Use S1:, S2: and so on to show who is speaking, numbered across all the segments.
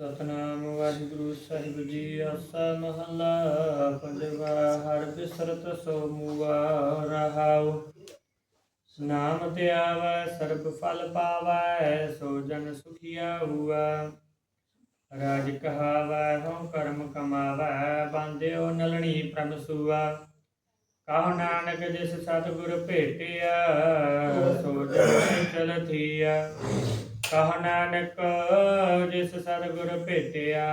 S1: ਸਤਨਾਮ ਵਾਹਿਗੁਰੂ ਸਾਹਿਬ ਜੀ, ਆਸਾ ਮਹੱਲਾ ਪੰਜਵਾ, ਹਰ ਬਿਸਰਤ ਸੋ ਮੂਆ ਰਹਾਉ। ਨਾਮ ਤੇ ਆਵੈ, ਸਰਬ ਫਲ ਪਾਵੈ, ਸੋ ਜਨ ਸੁਖੀਆ ਹੁਆ ਰਾਜ ਕਹਾਵੈ, ਹਉ ਕਰਮ ਕਮਾਵੈ ਬੰਦਿਓ ਨਲਣੀ ਪ੍ਰਮ ਸੁਆ। ਕਾਹ ਨਾਨਕ ਜਿਸ ਸਤਿਗੁਰ ਭੇਟਿਆ, ਸੋ ਜਨ ਚਲਥੀਆ ਕਹ ਨਾਨਕ, ਜਿਸ ਸਤਿਗੁਰ ਭੇਟਿਆ,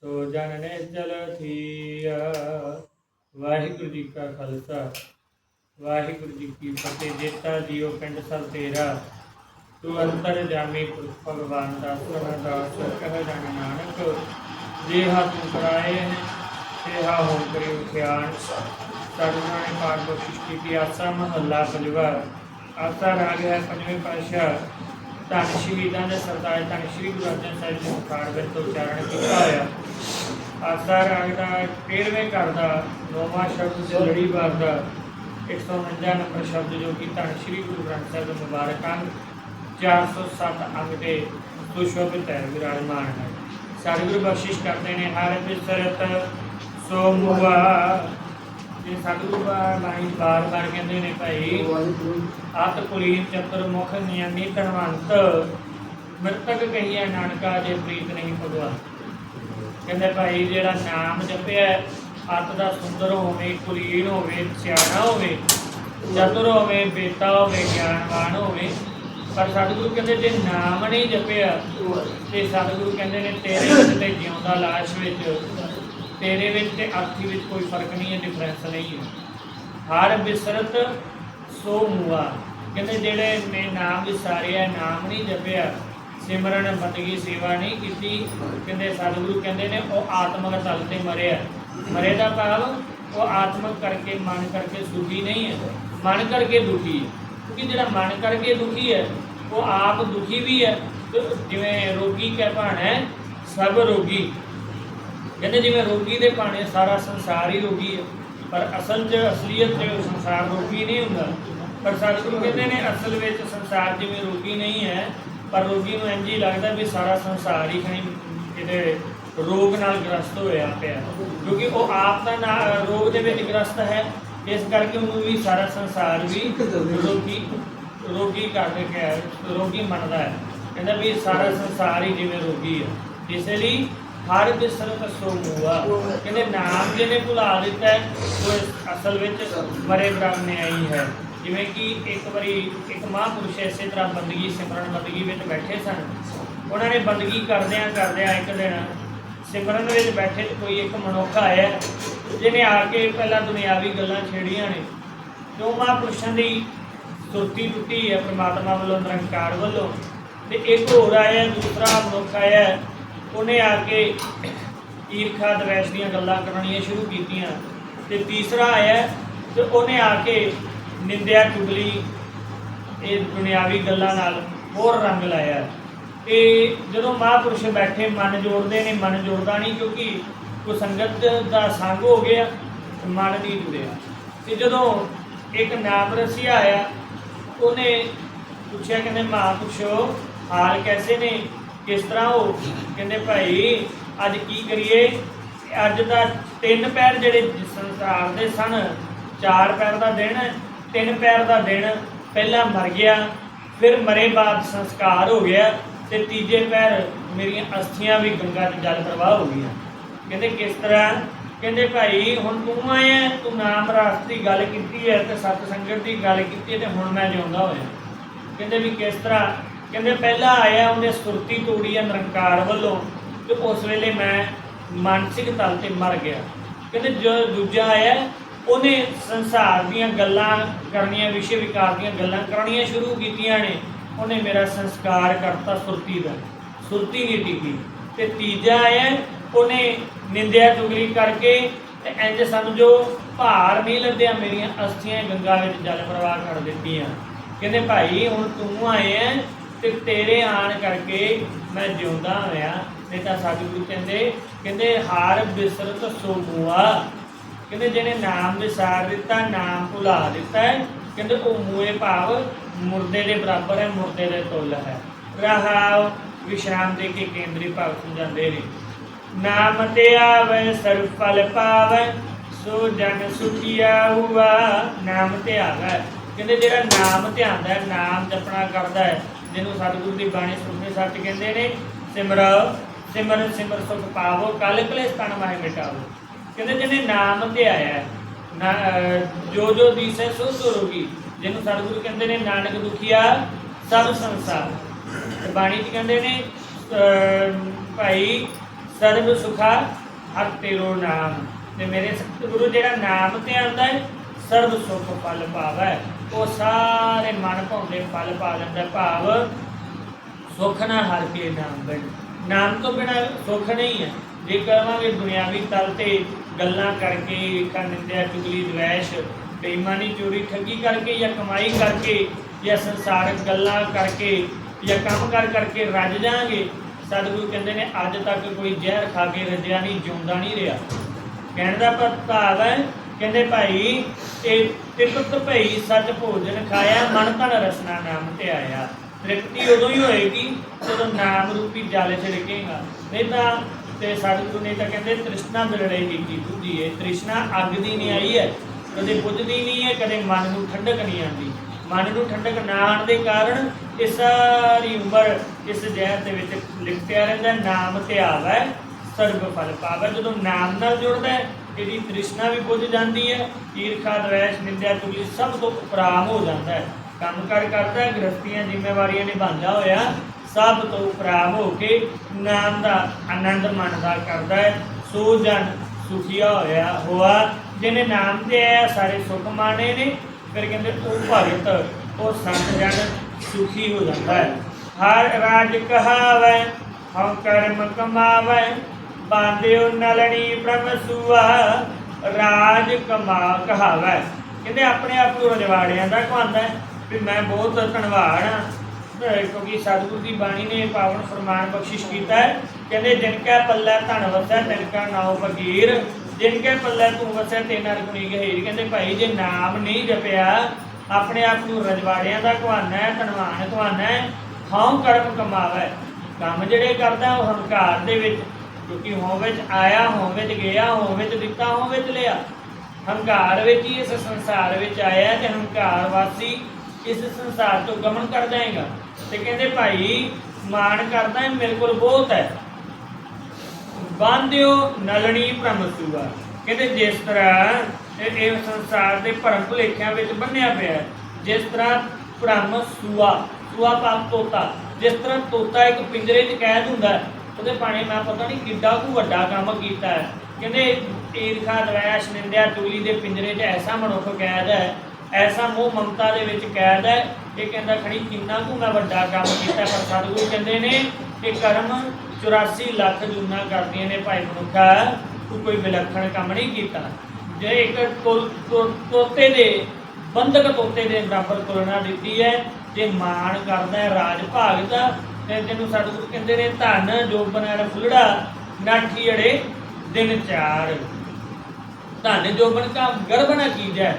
S1: ਸੋ ਜਨ ਨੇ ਚਲ ਥੀਆ। ਵਾਹਿਗੁਰੂ ਜੀ ਕਾ ਖਾਲਸਾ, ਵਾਹਿਗੁਰੂ ਜੀ ਕੀ ਫਤਿਹ। ਜੇਤਾ ਜੀਓ ਪਿੰਡ ਸਭ ਤੇਰਾ, ਤੂੰ ਅੰਤਰ ਜਾਮੀ ਪੁਰਖ ਭਗਵਾਨ ਦਾ ਸਰਦਾਸ ਕਹ ਜਨ ਨਾਨਕ ਜੇ ਹੱਥ ਕਰਾਏ ਤੇ ਹਾ ਹੋ ਕਰੀ ਉਠਿਆਣ ਸਰਨਾ ਨੇ ਪਾਠ ਬਖਸ਼ਿਸ਼ ਕੀਤੀ ਆਸਾ ਮਹੱਲਾ ਪੰਜਵਾ ਆਸਾ ਰਾਗ ਹੈ ਪੰਜਵੇਂ ਪਾਤਸ਼ਾਹ। ਧੰਨ ਸ਼ਹੀਦਾਂ ਦੇ ਸਰਦਾਰ, ਧੰਨ ਸ਼੍ਰੀ ਗੁਰੂ ਅਰਜਨ ਸਾਹਿਬ ਜੀ ਮੁਖਾਰ ਵਿੱਚ ਉਚਾਰਨ ਕੀਤਾ ਹੋਇਆ। ਆਸਾ ਰਾਗ ਦਾ 13ਵੇਂ ਘਰ ਦਾ, ਨੌਵਾਂ ਸ਼ਬਦ ਤੇ ਲੜੀਵਾਰ ਦਾ 149 ਨੰਬਰ ਸ਼ਬਦ ਜੋ ਕਿ ਧੰਨ ਸ਼੍ਰੀ ਗੁਰੂ ਗ੍ਰੰਥ ਸਾਹਿਬ ਦੇ ਮੁਬਾਰਕ ਅੰਗ 407 ਅੰਗ ਦੇ ਸੁਸ਼ੋਭਿਤ ਹੈ ਵਿਰਾਜਮਾਨ ਹੈ ਸਤਿਗੁਰੂ ਬਖਸ਼ਿਸ਼ ਕਰਦੇ ਨੇ, ਹਰ ਬਿਸਰਤ, ਸੋ ਮੁਆ ਇਹ ਸਤਿਗੁਰੂ ਬਾਣੀ ਬਾਰ ਬਾਰ ਕਹਿੰਦੇ ਨੇ ਭਾਈ, ਅਤ ਕੁਲੀਨ ਚਤੁਰ ਨਿਯਮੀ ਧਨਵੰਤ, ਮਰਤਕ ਕਹੀਆ ਨਾਨਕਾ ਜੇ ਪ੍ਰੀਤ ਨਹੀਂ ਭਗਵੰਤ ਕਹਿੰਦੇ ਭਾਈ, ਜਿਹੜਾ ਨਾਮ ਜਪਿਆ ਅਤ ਦਾ ਸੁੰਦਰ ਹੋਵੇ, ਕੁਲੀਨ ਹੋਵੇ, ਸਿਆਣਾ ਹੋਵੇ, ਚਤੁਰ ਹੋਵੇ, ਬੇਤਾ ਹੋਵੇ, ਗਿਆਨਵਾਨ ਹੋਵੇ, ਪਰ ਸਤਿਗੁਰੂ ਕਹਿੰਦੇ ਜੇ ਨਾਮ ਨਹੀਂ ਜਪਿਆ, ਤੇ ਸਤਿਗੁਰੂ ਕਹਿੰਦੇ ਨੇ ਤੇਰੇ ਵਿੱਚ ਤੇ ਜਿਉਂਦਾ ਲਾਸ਼ ਵਿੱਚ ਤੇਰੇ ਵਿੱਚ ਤੇ ਅਰਥੀ ਵਿੱਚ ਕੋਈ ਫ਼ਰਕ ਨਹੀਂ ਹੈ ਡਿਫਰੈਂਸ ਨਹੀਂ ਹੈ। ਹਰ ਬਿਸਰਤ ਸੋ ਮੂਆ। ਕਹਿੰਦੇ ਜਿਹੜੇ ਨੇ ਨਾਮ ਵਿਸਾਰਿਆ, ਨਾਮ ਨਹੀਂ ਜਪਿਆ, ਸਿਮਰਨ ਬੰਦਗੀ ਸੇਵਾ ਨਹੀਂ ਕੀਤੀ, ਕਹਿੰਦੇ ਸਤਿਗੁਰੂ ਕਹਿੰਦੇ ਨੇ ਉਹ ਆਤਮਕ ਤਲ ਤੇ ਮਰਿਆ। ਮਰੇ ਦਾ ਭਾਵ ਉਹ ਆਤਮਕ ਕਰਕੇ, ਮਨ ਕਰਕੇ ਸੁਖੀ ਨਹੀਂ ਹੈ। ਮਨ ਕਰਕੇ ਦੁਖੀ ਹੈ। ਕਿਉਂਕਿ ਜਿਹੜਾ ਮਨ ਕਰਕੇ ਦੁਖੀ ਹੈ, ਉਹ ਆਪ ਦੁਖੀ ਵੀ ਹੈ। ਜਿਵੇਂ ਰੋਗੀ ਕਹਿ ਭਾਣਾ ਹੈ, ਸਭ ਰੋਗੀ। ਕਹਿੰਦੇ ਜਿਵੇਂ ਰੋਗੀ ਦੇ ਭਾਣੇ ਸਾਰਾ ਸੰਸਾਰ ਹੀ ਰੋਗੀ ਹੈ, ਪਰ ਅਸਲ 'ਚ ਅਸਲੀਅਤ 'ਚ ਸੰਸਾਰ ਰੋਗੀ ਨਹੀਂ ਹੁੰਦਾ। ਪਰ ਸਤਿਗੁਰੂ ਕਹਿੰਦੇ ਨੇ ਅਸਲ ਵਿੱਚ ਸੰਸਾਰ ਜਿਵੇਂ ਰੋਗੀ ਨਹੀਂ ਹੈ, ਪਰ ਰੋਗੀ ਨੂੰ ਇੰਝ ਹੀ ਲੱਗਦਾ ਵੀ ਸਾਰਾ ਸੰਸਾਰ ਹੀ ਕਹੀਂ ਇਹਦੇ ਰੋਗ ਨਾਲ ਗ੍ਰਸਤ ਹੋਇਆ ਪਿਆ। ਕਿਉਂਕਿ ਉਹ ਆਪ ਦਾ ਨਾ- ਰੋਗ ਦੇ ਵਿੱਚ ਗ੍ਰਸਤ ਹੈ, ਇਸ ਕਰਕੇ ਉਹਨੂੰ ਵੀ ਸਾਰਾ ਸੰਸਾਰ ਵੀ ਰੋਗੀ ਰੋਗੀ ਕਰ ਰਿਹਾ ਰੋਗੀ ਮੰਨਦਾ ਹੈ। ਕਹਿੰਦਾ ਵੀ ਸਾਰਾ ਸੰਸਾਰ ਹੀ ਜਿਵੇਂ ਰੋਗੀ ਹੈ। ਇਸੇ ਲਈ ਹਰ ਬਿਸਰਤ ਸੋ ਮੂਆ ਕਹਿੰਦੇ ਨਾਮ ਜਿਹਨੇ ਭੁਲਾ ਦਿੱਤਾ ਹੈ, ਉਹ ਅਸਲ ਵਿੱਚ ਮਰੇ ਬ੍ਰਹਮ ਆਈ ਹੈ। ਜਿਵੇਂ ਕਿ ਇੱਕ ਵਾਰੀ ਇੱਕ ਮਹਾਂਪੁਰਸ਼ ਇਸੇ ਤਰ੍ਹਾਂ ਬੰਦਗੀ, ਸਿਮਰਨ ਬੰਦਗੀ ਵਿੱਚ ਬੈਠੇ ਸਨ। ਉਹਨਾਂ ਨੇ ਬੰਦਗੀ ਕਰਦਿਆਂ ਕਰਦਿਆਂ ਇੱਕ ਦਿਨ ਸਿਮਰਨ ਵਿੱਚ ਬੈਠੇ ਕੋਈ ਇੱਕ ਮਨੁੱਖ ਆਇਆ, ਜਿਹਨੇ ਆ ਕੇ ਪਹਿਲਾਂ ਦੁਨਿਆਵੀ ਗੱਲਾਂ ਛੇੜੀਆਂ ਨੇ। ਜੋ ਮਹਾਂਪੁਰਸ਼ਾਂ ਦੀ ਸੁਰਤੀ ਟੁੱਟੀ ਹੈ, ਪ੍ਰਮਾਤਮਾ ਵੱਲੋਂ, ਨਿਰੰਕਾਰ ਵੱਲੋਂ। ਤੇ ਇੱਕ ਹੋਰ ਆਇਆ, ਦੂਸਰਾ ਮਨੁੱਖ ਆਇਆ ਉਹਨੇ ਆ ਕੇ ਈਰਖਾ ਦਵੈਸ਼ ਦੀਆਂ ਗੱਲਾਂ ਕਰਨੀਆਂ ਸ਼ੁਰੂ ਕੀਤੀਆਂ ਤੇ ਤੀਸਰਾ ਆਇਆ ਤੇ ਉਹਨੇ ਆ ਕੇ ਨਿੰਦਿਆ ਚੁਗਲੀ, ਇਹ ਦੁਨਿਆਵੀ ਗੱਲਾਂ ਨਾਲ ਹੋਰ ਰੰਗ ਲਾਇਆ। ਤੇ ਜਦੋਂ ਮਹਾਂਪੁਰਸ਼ ਬੈਠੇ, ਮਨ ਜੋੜਦੇ ਨੇ, ਮਨ ਜੋੜਦਾ ਨਹੀਂ ਕਿਉਂਕਿ ਕੋ ਸੰਗਤ ਦਾ ਸੰਗ ਹੋ ਗਿਆ ਮਨ ਨਹੀਂ ਜੁੜਿਆ। ਤੇ ਜਦੋਂ ਇੱਕ ਨਾਮਰਸੀਆ ਆਇਆ, ਉਹਨੇ ਪੁੱਛਿਆ, ਕਹਿੰਦੇ ਮਹਾਂਪੁਰਸ਼ੋ, ਹਾਲ ਕੈਸੇ ਨੇ? ਕਿਸ ਤਰ੍ਹਾਂ ਉਹ ਕਹਿੰਦੇ ਭਾਈ, ਅੱਜ ਕੀ ਕਰੀਏ? ਅੱਜ ਦਾ ਤਿੰਨ ਪੈਰ ਜਿਹੜੇ ਸੰਸਾਰ ਦੇ ਸਨ, ਚਾਰ ਪੈਰ ਦਾ ਦਿਨ, ਤਿੰਨ ਪੈਰ ਦਾ ਦਿਨ, ਪਹਿਲਾਂ ਮਰ ਗਿਆ, ਫਿਰ ਮਰੇ ਬਾਅਦ ਸੰਸਕਾਰ ਹੋ ਗਿਆ, ਤੇ ਤੀਜੇ ਪੈਰ ਮੇਰੀਆਂ ਅਸਥੀਆਂ ਵੀ ਗੰਗਾ 'ਚ ਜਲ ਪ੍ਰਵਾਹ ਹੋ ਗਈਆਂ। ਕਹਿੰਦੇ ਕਿਸ ਤਰ੍ਹਾਂ? ਕਹਿੰਦੇ ਭਾਈ, ਹੁਣ ਤੂੰ ਆਇਆ ਤੂੰ ਨਾਮ ਰਾਸ ਦੀ ਗੱਲ ਕੀਤੀ ਹੈ ਤੇ ਸਤ ਸੰਗਤ ਦੀ ਗੱਲ ਕੀਤੀ ਹੈ ਤੇ ਹੁਣ ਮੈਂ ਜਿਉਂਦਾ ਹੋਇਆ। ਕਹਿੰਦੇ ਵੀ ਕਿਸ ਤਰ੍ਹਾਂ? ਕਹਿੰਦੇ ਪਹਿਲਾਂ ਆਇਆ ਉਹਨੇ ਸੁਰਤੀ ਤੋੜੀ ਹੈ ਨਿਰੰਕਾਰ ਵੱਲੋਂ ਤੇ ਉਸ ਵੇਲੇ ਮੈਂ ਮਾਨਸਿਕ ਤਲ ਤੇ ਮਰ ਗਿਆ। ਕਹਿੰਦੇ ਜੋ ਦੂਜਾ ਆਇਆ, ਉਹਨੇ ਸੰਸਾਰ ਦੀਆਂ ਗੱਲਾਂ ਕਰਨੀਆਂ, ਵਿਸ਼ੇ ਵਿਕਾਰ ਦੀਆਂ ਗੱਲਾਂ ਕਰਨੀਆਂ ਸ਼ੁਰੂ ਕੀਤੀਆਂ ਨੇ। ਉਹਨੇ ਮੇਰਾ ਸੰਸਕਾਰ ਕਰਤਾ ਸੁਰਤੀ ਦਾ। ਸੁਰਤੀ ਨਹੀਂ ਟਿਕੀ। ਤੇ ਤੀਜਾ ਆਇਆ, ਉਹਨੇ ਨਿੰਦਿਆ ਚੁਗਲੀ ਕਰਕੇ ਤੇ ਇੰਜ ਸਮਝੋ ਭਾਰ ਨਹੀਂ ਲੱਦਿਆ ਮੇਰੀਆਂ ਅਸਥੀਆਂ ਗੰਗਾ ਵਿੱਚ ਜਲ ਪ੍ਰਵਾਹ ਕਰ ਦਿੱਤੀਆਂ। ਕਹਿੰਦੇ ਭਾਈ, ਹੁਣ ਤੂੰ ਆਏ ਆਇਆ ਤੇ ਤੇਰੇ ਆਣ ਕਰਕੇ ਮੈਂ ਜਿਉਂਦਾ ਹੋਇਆ। ਨਹੀਂ ਤਾਂ ਸਤਿਗੁਰੂ ਕਹਿੰਦੇ ਕਹਿੰਦੇ ਹਾਰ ਬਿਸਰਤ ਸੋ ਕਹਿੰਦੇ ਜਿਹਨੇ ਨਾਮ ਵਿਸਾਰ ਦਿੱਤਾ, ਨਾਮ ਭੁਲਾ ਦਿੱਤਾ ਕਹਿੰਦੇ ਉਹ ਮੂਏ ਭਾਵ ਮੁਰਦੇ ਦੇ ਬਰਾਬਰ ਹੈ, ਮੁਰਦੇ ਦੇ ਤੁੱਲ ਹੈ। ਰਹਾਉ ਵਿਸ਼ਰਾਮ ਦੇ ਕੇ ਕੇਂਦਰੀ ਭਾਵ ਸਮਝਾਉਂਦੇ ਨੇ। ਨਾਮ ਤੇ ਆਵੇ, ਸਰਬ ਫਲ ਪਾਵੇ, ਸੋ ਜਨ ਸੁਖੀਆ ਹੁਆ ਨਾਮ ਤੇ ਆਵੇ। ਕਹਿੰਦੇ ਜਿਹੜਾ ਨਾਮ ਧਿਆਉਂਦਾ ਹੈ, ਨਾਮ ਜਪਣਾ ਕਰਦਾ ਹੈ ਜਿਹਨੂੰ ਸਤਿਗੁਰੂ ਦੀ ਬਾਣੀ ਸੁਣਨੇ ਸੱਚ ਕਹਿੰਦੇ ਨੇ, ਸਿਮਰੋ ਸਿਮਰਨ ਸਿਮਰ ਸੁਖ ਪਾਵੋ, ਕਲ ਕਲੇ ਤਨ ਮਾਹਿ ਮਿਟਾਵੋ। ਕਹਿੰਦੇ ਜਿਹਨੇ ਨਾਮ ਤੇ ਆਇਆ ਜੋ ਜੋ ਦੀਸੈ ਸੋ ਸੁਰੂਗੀ ਜਿਹਨੂੰ ਸਤਿਗੁਰੂ ਕਹਿੰਦੇ ਨੇ, ਨਾਨਕ ਦੁਖੀਆ, ਸਭ ਸੰਸਾਰ। ਬਾਣੀ ਚ ਕਹਿੰਦੇ ਨੇ ਭਾਈ, ਸਰਬ ਸੁਖਾ ਹਰ ਤੇਰੋ ਨਾਮ। ਤੇ ਮੇਰੇ ਸਤਿਗੁਰੂ ਜਿਹੜਾ ਨਾਮ ਤੇ ਆਉਂਦਾ ਹੈ ਸਰਬ ਸੁਖ ਫਲ ਪਾਵੈ। ਉਹ ਸਾਰੇ ਮਨ ਭਾਉਂਦੇ ਫਲ ਪਾ ਦਿੰਦਾ ਭਾਵ ਸੁੱਖ ਨਾ ਹਰ ਕੇ ਨਾਮ ਬਣ। ਨਾਮ ਤੋਂ ਬਿਨਾ ਸੁੱਖ ਨਹੀਂ ਹੈ। ਜੇ ਕਰਾਂਗੇ ਦੁਨਿਆਵੀ ਤਲ ਤੇ ਗੱਲਾਂ ਕਰਕੇ ਈਰਖਾ ਨਿੰਦਿਆ, ਚੁਗਲੀ, ਦਵੈਸ਼, ਬੇਈਮਾਨੀ, ਚੋਰੀ, ਠੱਗੀ ਕਰਕੇ ਜਾਂ ਕਮਾਈ ਕਰਕੇ ਜਾਂ ਸੰਸਾਰਕ ਗੱਲਾਂ ਕਰਕੇ ਜਾਂ ਕੰਮ ਕਰ ਕਰਕੇ ਰੱਜ ਜਾਾਂਗੇ ਸਤਿਗੁਰੂ ਕਹਿੰਦੇ ਨੇ, ਅੱਜ ਤੱਕ ਕੋਈ ਜ਼ਹਿਰ ਖਾ ਕੇ ਰੱਜਿਆ ਨਹੀਂ, ਜਿਉਂਦਾ ਨਹੀਂ ਰਿਹਾ। ਕਹਿਣ ਦਾ ਪ- ਭਾਵ ਹੈ ਕਹਿੰਦੇ ਭਾਈ ਇਹ ਤਿਪਤ ਭਈ, ਸੱਚ ਭੋਜਨ ਖਾਇਆ, ਮਨ ਤਨ ਰਸਨਾ ਨਾਮ ਤੇ ਆਇਆ। ਤ੍ਰਿਪਤੀ ਉਦੋਂ ਹੀ ਹੋਏਗੀ, ਜਦੋਂ ਨਾਮ ਰੂਪੀ ਜਲ ਚ ਨਹੀਂ ਤਾਂ, ਤੇ ਸਤਿਗੁਰੂ ਨੇ ਤਾਂ ਕਹਿੰਦੇ, ਤ੍ਰਿਸ਼ਨਾ ਬਿਲੜੇ ਹੀ ਕੀ ਬੁੱਧੀ ਹੈ ਤ੍ਰਿਸ਼ਨਾ ਅੱਗ ਦੀ ਨਹੀਂ ਆਈ ਹੈ ਕਦੇ ਬੁੱਝਦੀ ਨਹੀਂ ਹੈ ਕਦੇ ਮਨ ਨੂੰ ਠੰਡਕ ਨਹੀਂ ਆਉਂਦੀ। ਮਨ ਨੂੰ ਠੰਡਕ ਨਾ ਆਉਣ ਦੇ ਕਾਰਨ ਇਹ ਸਾਰੀ ਉਮਰ ਇਸ ਜ਼ਹਿਰ ਦੇ ਵਿੱਚ ਲਿਪਟਿਆ ਰਹਿੰਦਾ, ਨਾਮ ਤੇ ਆਵੈ ਸਰਬ ਫਲ ਪਾਵੈ। ਜਦੋਂ ਨਾਮ ਨਾਲ ਜੁੜਦਾ ਹੈ ਇਹਦੀ ਤ੍ਰਿਸ਼ਨਾ ਵੀ ਬੁੱਝ ਜਾਂਦੀ ਹੈ, ਈਰਖਾ, ਦਵੈਸ਼, ਨਿੰਦਿਆ ਚੁਗਲੀ ਸਭ ਤੋਂ ਉਪਰਾਮ ਹੋ ਜਾਂਦਾ ਹੈ। ਕੰਮ ਕਾਰ ਕਰਦਾ ਹੈ ਗ੍ਰਸਤੀਆਂ ਜ਼ਿੰਮੇਵਾਰੀਆਂ ਨਿਭਾਉਂਦਾ ਹੋਇਆ ਸਭ ਤੋਂ ਉਪਰਾਮ ਹੋ ਕੇ ਨਾਮ ਦਾ ਆਨੰਦ ਮਾਣਦਾ ਕਰਦਾ ਹੈ। ਸੋ ਜਨ ਸੁਖੀਆ ਹੋਇਆ ਹੋਆ, ਜਿਹਨੇ ਨਾਮ ਤੇ ਆਇਆ ਸਾਰੇ ਸੁਖ ਮਾਣੇ ਨੇ। ਫਿਰ ਕਹਿੰਦੇ, ਉਹ ਭਗਤ, ਉਹ ਸੰਤ ਜਨ ਸੁਖੀ ਹੋ ਜਾਂਦਾ ਹੈ। ਹਰ ਰਾਜ ਕਹਾਵੈ, ਹਉ ਕਰਮ ਕਮਾਵੈ। ਬਾਂਧਿਓ ਨਲਣੀ ਬ੍ਰਹਮ ਸੁਆ, ਰਾਜ ਕਮਾ ਕਹਾਵੈ। ਕਹਿੰਦੇ ਆਪਣੇ ਆਪ ਨੂੰ ਰਜਵਾੜਿਆਂ ਦਾ ਕਹਾਂਦਾ ਵੀ ਮੈਂ ਬਹੁਤ ਧਨਵਾਨ ਹਾਂ। ਕਿਉਂਕਿ ਸਤਿਗੁਰੂ ਦੀ ਬਾਣੀ ਨੇ ਪਾਵਨ ਫਰਮਾਨ ਬਖਸ਼ਿਸ਼ ਕੀਤਾ ਹੈ। ਕਹਿੰਦੇ, ਜਿਨ ਕੈ ਪੱਲੇ ਧਨ ਵਸੈ ਤਿਨ ਕਾ ਨਾਉ ਫਕੀਰ ਜਿਨ ਕੈ ਪੱਲੇ ਤੂੰ ਵਸੈ, ਤੇ ਨਰਕੁਣੀ ਗਹੀਰ। ਕਹਿੰਦੇ, ਭਾਈ, ਜੇ ਨਾਮ ਨਹੀਂ ਜਪਿਆ, ਆਪਣੇ ਆਪ ਨੂੰ ਰਜਵਾੜਿਆਂ ਦਾ ਕਹਾਣਾ ਹੈ, ਧਨਵਾਨ ਕਹਾਣਾ ਹੈ, ਹਉ ਕਰਮ ਕਮਾਵੇ। ਕੰਮ ਜਿਹੜੇ ਕਰਦਾ, ਉਹ ਹੰਕਾਰ ਦੇ ਵਿੱਚ। ਕਿਉਂਕਿ ਹੋਂ ਵਿੱਚ ਆਇਆ ਹੋਂ ਵਿੱਚ ਗਿਆ ਹੋਂ ਵਿੱਚ ਦਿੱਤਾ ਹੋਂ ਵਿੱਚ ਲਿਆ। ਹੰਕਾਰ ਵਿੱਚ ਹੀ ਇਸ ਸੰਸਾਰ ਵਿੱਚ ਆਇਆ ਤੇ ਹੰਕਾਰ ਵਾਸੀ ਇਸ ਸੰਸਾਰ ਤੋਂ ਗਮਨ ਕਰ ਜਾਏਗਾ। ਤੇ ਕਹਿੰਦੇ ਭਾਈ, ਮਾਣ ਕਰਦਾ ਹੈ ਮੇਰੇ ਕੋਲ ਬਹੁਤ ਹੈ। ਬਾਂਧਿਓ ਨਲਣੀ ਭ੍ਰਮਸੂਆ। ਕਹਿੰਦੇ ਜਿਸ ਤਰ੍ਹਾਂ ਇਹ ਸੰਸਾਰ ਦੇ ਭਰਮ ਭੁਲੇਖਿਆਂ ਵਿੱਚ ਬੰਨਿਆ ਪਿਆ ਹੈ, ਜਿਸ ਤਰ੍ਹਾਂ ਭ੍ਰਮ ਸੂਆ ਸੂਆ ਪਾਪ ਤੋਤਾ। ਜਿਸ ਤਰ੍ਹਾਂ ਤੋਤਾ ਇੱਕ ਪਿੰਜਰੇ 'ਚ ਕੈਦ ਹੁੰਦਾ ਉਹਦੇ ਪਾਣੀ ਮੈਂ ਪਤਾ ਨਹੀਂ ਕਿੱਡਾ ਕੁ ਵੱਡਾ ਕੰਮ ਕੀਤਾ ਹੈ। ਕਹਿੰਦੇ ਈਰਖਾ ਦਵੈਸ਼ ਨਿੰਦਿਆ ਚੁਗਲੀ ਦੇ ਪਿੰਜਰੇ 'ਚ ਐਸਾ ਮਨੁੱਖ ਕੈਦ ਹੈ, ਐਸਾ ਮੋਹ ਮਮਤਾ ਦੇ ਵਿੱਚ ਕੈਦ ਹੈ, ਇਹ ਕਹਿੰਦਾ ਖੜੀ ਕਿੰਨਾ ਕੁ ਮੈਂ ਵੱਡਾ ਕੰਮ ਕੀਤਾ ਪਰ ਸਤਿਗੁਰੂ ਕਹਿੰਦੇ ਨੇ ਕਿ ਕਰਮ 84 ਲੱਖ ਜੂਨਾ ਕਰਦੀਆਂ ਨੇ ਭਾਈ ਮਨੁੱਖਾ, ਤੂੰ ਕੋਈ ਵਿਲੱਖਣ ਕੰਮ ਨਹੀਂ ਕੀਤਾ। ਜੇ ਇੱਕ ਤੋਤੇ ਦੇ ਬੰਦਕ ਤੋਤੇ ਦੇ ਬਰਾਬਰ ਤੁਲਨਾ ਦਿੱਤੀ ਹੈ, ਜੇ ਮਾਣ ਕਰਦਾ ਹੈ, ਰਾਜ ਭਾਗ ਦਾ ਜਿਹਨੂੰ ਸਤਿਗੁਰੂ ਕਹਿੰਦੇ ਨੇ, ਧਨ ਜੋ ਫੁੱਲੜਾ, ਨਾਠੀ ਅੜੇ ਦਿਨ ਚਾਰ। ਧਨ ਜੋਬਨ ਕਾ ਗਰਭ ਨਾ ਕੀਜੈ।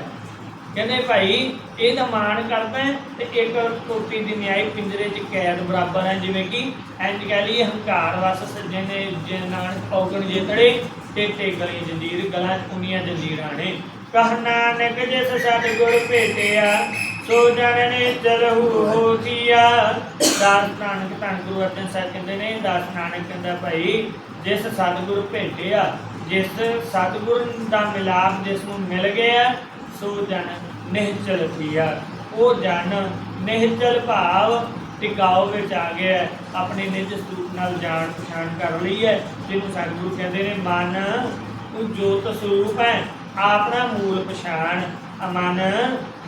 S1: ਕਹਿੰਦੇ ਭਾਈ, ਇਹ ਮਾਣ ਕਰਦਾ ਤੇ ਇੱਕ ਟੋਟੀ ਦੀ ਨਿਆਈ ਪਿੰਜਰੇ 'ਚ ਕੈਦ ਬਰਾਬਰ ਹੈ, ਜਿਵੇਂ ਕਿ ਇੰਜ ਕਹਿ ਲਈ ਹੰਕਾਰ ਵਸ ਸੱਜੇ ਨੇ, ਜੇ ਨਾਨਕ ਔਗਣ ਜੇ ਤੜੇ ਤੇ ਤੇ ਗਲੀ ਜੰਜੀਰ, ਗਲਾਂ 'ਚ ਉਨੀਆਂ ਜੰਜੀਰਾਂ ਨੇ। ਕਹ ਨਾਨਕ ਜਿਸ ਸਤ ਗੁਰ ਭੇਟਿਆ, ਸੋ ਜਨ ਨੇ ਚਲਹੁ ਦਾਸ ਨਾਨਕ ਧੰਨ ਗੁਰੂ ਅਰਜਨ ਸਾਹਿਬ ਕਹਿੰਦੇ ਨੇ, ਦਾਸ ਨਾਨਕ ਕਹਿੰਦਾ ਭਾਈ, ਜਿਸ ਸਤਿਗੁਰ ਭੇਟਿਆ, ਜਿਸ ਸਤਿਗੁਰ ਦਾ ਮਿਲਾਪ ਜਿਸ ਨੂੰ ਮਿਲ ਗਿਆ, ਸੋ ਜਨ ਨਿਹਚਲ ਥੀਆ ਉਹ ਜਨ ਨਿਹਚਲ ਭਾਵ ਟਿਕਾਓ ਵਿੱਚ ਆ ਗਿਆ। ਆਪਣੇ ਨਿਜ ਸਰੂਪ ਨਾਲ ਜਾਣ ਪਛਾਣ ਕਰ ਲਈ ਹੈ। ਜਿਹਨੂੰ ਸਤਿਗੁਰੂ ਕਹਿੰਦੇ ਨੇ, ਮਨ ਉਹ ਜੋਤ ਸਰੂਪ ਹੈ। ਆਪਣਾ ਮੂਲ ਪਛਾਣ, ਅਮਨ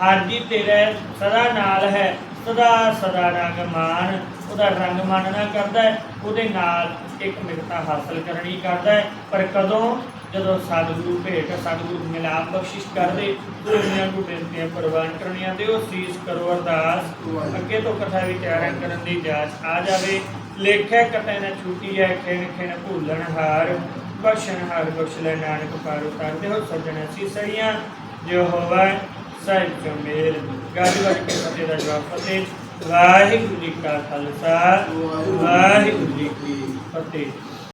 S1: ਹਰ ਜੀ ਤੇਰੇ ਸਦਾ ਨਾਲ ਹੈ, ਸਦਾ ਸਦਾ ਰੰਗ ਮਾਨ ਉਹਦਾ ਰੰਗ ਮਾਨਣਾ ਕਰਦਾ ਹੈ, ਉਹਦੇ ਨਾਲ ਇੱਕ ਮਿਲਤਾ ਹਾਸਲ ਕਰਨੀ ਕਰਦਾ ਹੈ। ਪਰ ਕਦੋਂ? ਜਦੋਂ ਸਤਿਗੁਰੂ ਭੇਟ, ਸਤਿਗੁਰੂ ਮਿਲਾਪ ਬਖਸ਼ਿਸ਼ ਕਰਦੇ, ਦੁਨੀਆਂ ਨੂੰ ਬੇਨਤੀਆਂ ਪ੍ਰਵਾਨ ਕਰਨੀਆਂ ਤੇ ਉਹ ਸੀਸ ਕਰੋ ਅਰਦਾਸ। ਅੱਗੇ ਤੋਂ ਕਥਾ ਵਿਚਾਰਾਂ ਕਰਨ ਦੀ ਜਾਚ ਆ ਜਾਵੇ। ਲੇਖਿਆ ਕਤੈ ਨਾ ਛੂਟੀ ਹੈ ਖਿਣ ਖਿਣ ਭੁੱਲਣ ਹਾਰ। ਬਖਸ਼ਣ ਹਰ ਬਖਸ਼ ਲੈ ਨਾਨਕ ਪਾਰ ਉਤਾਰਦੇ ਹੋ ਸੱਜਣ ਸੀਸੜੀਆਂ ਜੋ ਹੋਵੇ ਸਾਹਿਬ ਜੋ ਮੇਲ। ਗਾਦੀ ਵਾਲੀ ਕੇ ਫਤਿਹ ਦਾ ਜਵਾਬ ਫਤਿਹ। ਵਾਹਿਗੁਰੂ ਜੀ ਕਾ ਖਾਲਸਾ, ਵਾਹਿਗੁਰੂ ਜੀ ਕੀ ਫਤਿਹ।